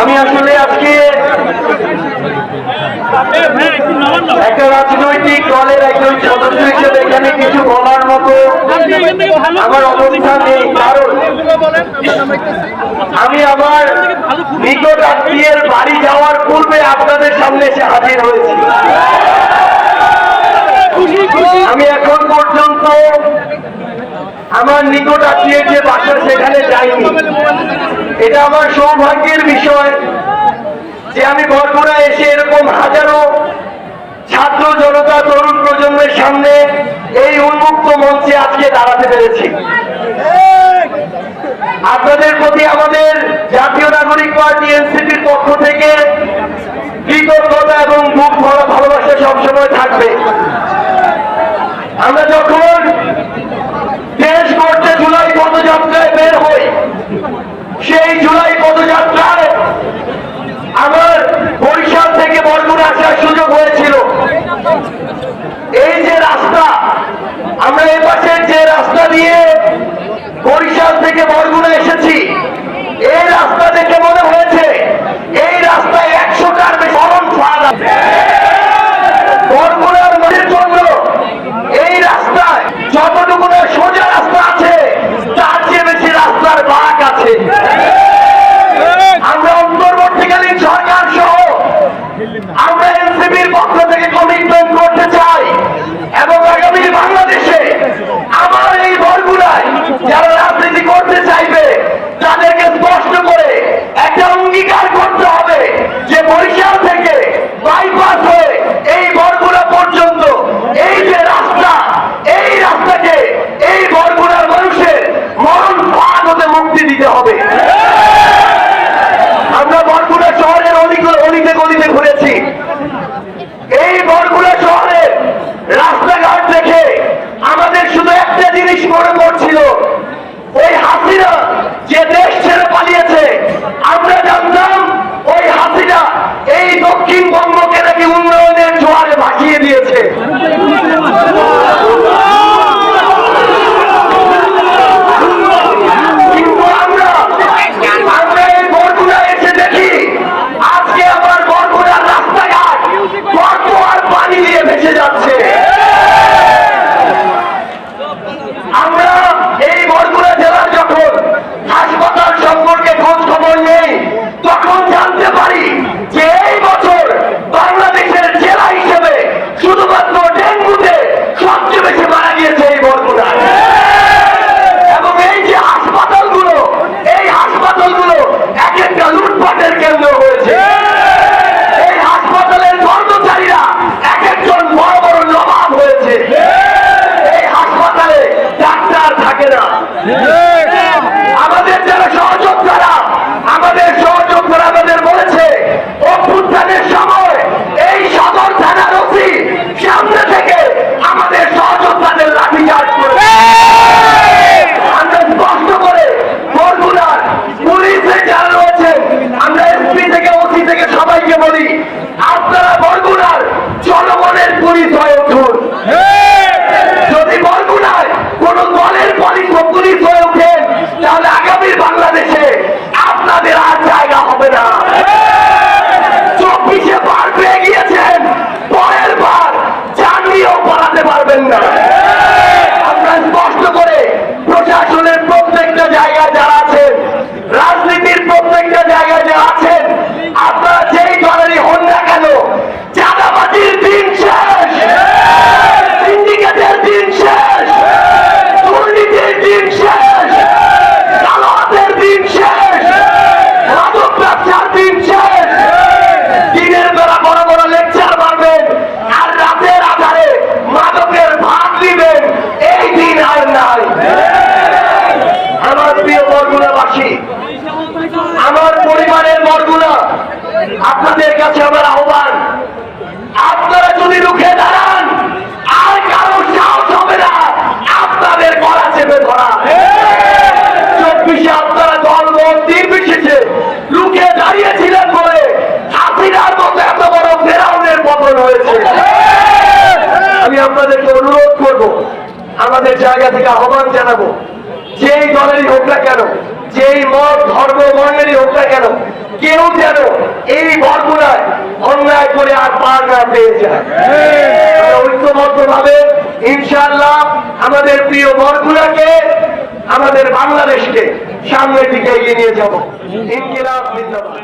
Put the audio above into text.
আমি আসলে আজকে একটা রাজনৈতিক দলের একজন সদস্য হিসেবে এখানে কিছু বলার মতো আমার অবস্থা নেই, কারণ আমি আমার নিকট আত্মীয়ের বাড়ি যাওয়ার পূর্বে আপনাদের সামনে এসে হাজির হয়েছি। আমি এখন পর্যন্ত আমার নিকট আত্মীয় যে বাসা, সেখানে যাইনি এটা আমার সৌভাগ্যের বিষয় যে আমি বরপুরা এসে এরকম হাজারো ছাত্র জনতা, তরুণ প্রজন্মের সামনে এই উন্মুক্ত মঞ্চে আজকে দাঁড়াতে পেরেছি। আপনাদের প্রতি আমাদের জাতীয় নাগরিক পার্টি, এনসিপির পক্ষ থেকে কৃতজ্ঞতা এবং মুখ ভরা ভালোবাসা সবসময় থাকবে। আমরা যখন দেশ গড়তে জুলাই পদযাত্রায় বের হই। আমাদের যারা সহযোদ্ধারা, আমাদের সহযোদ্ধারা আমাদের বলেছে, অভ্যুত্থানের সময় এই সদর থানার ওসি সামনে থেকে আমাদের সহযোদ্ধাদের লাঠিচার্জ করে আমরা স্পষ্ট করে বরগুনার পুলিশে যারা রয়েছেন আমরা এসপি থেকে, ওসি থেকে সবাইকে বলি, আপনারা বরগুনার জনগণের পুলিশ হয়ে উঠুন। আমাদের জায়গা থেকে আহ্বান জানাব, যেই দলেরই হোক না কেন, যেই মত, ধর্ম, বর্ণেরই হোক না কেন, কেউ যেন এই বরগুনায় অন্যায় করে আর পার না পেয়ে যায়। ঐক্যবদ্ধ ভাবে ইনশাল্লাহ আমাদের প্রিয় বরগুনাকে আমাদের বাংলাদেশকে সামনের দিকে এগিয়ে নিয়ে যাব। ইনকিলাব জিন্দাবাদ